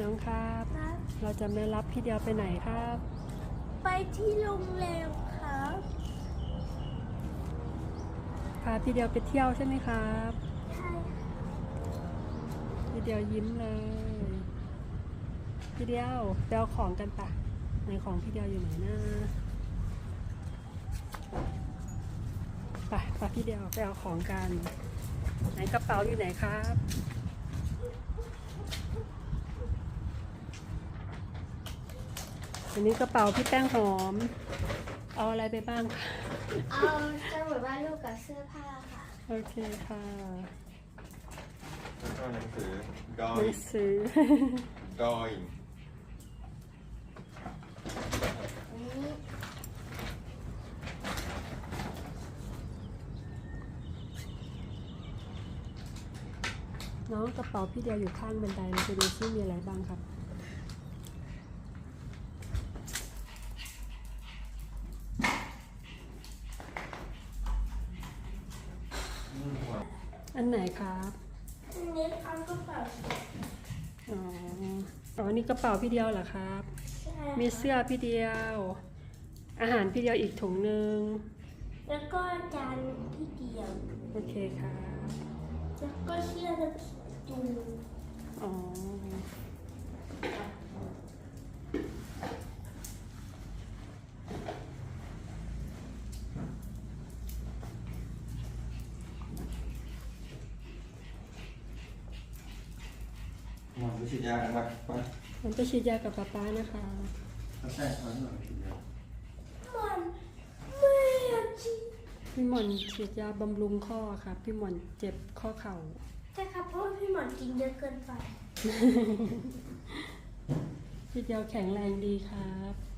น้องครับ ครับ เราจะไม่รับพี่เดียวไปไหนครับ ไปที่โรงแรมครับพาพี่เดียวไปเที่ยวใช่ไหมครับ ใช่พี่เดียวยิ้มเลย พี่เดียวไปเอาของกันปะไหนของพี่เดียวอยู่ไหนนะไปไปพี่เดียวไปเอาของกัน ไหนกระเป๋าอยู่ไหนครับ อันนี้กระเป๋าพี่แป้งหอม เอาอะไรไปบ้างคะเอาสมุดวาดรูปกับเสื้อผ้าค่ะ โอเคค่ะแล้วก็หนังสือหนัง drawing สือ drawing อันนี้น้องกระเป๋าพี่เดียวอยู่ข้างบันไดเราไปดูซิมีอะไรบ้างครับ อันไหนครับอันนี้เอากระเป๋าอ๋ออ๋อนี่กระเป๋าพี่เดียวเหรอครับ ใช่มีเสื้อพี่เดียว อาหารพี่เดียวอีกถุงหนึ่งแล้วก็จานที่เดียว โอเคครับ แล้วก็เสื้อและตูอ๋อ มาไปฉีดยากันปะไปมันจะฉีดยากับป๊าป๊านะคะเอาใช่เอาหน่อยฉีดยามันไม่อยากจีพี่หมอนฉีดยาบำรุงข้อครับพี่หมอนเจ็บข้อเข่าใช่ครับเพราะว่าพี่หมอนกินเยอะเกินไปพี่เดียวแข็งแรงดีครับค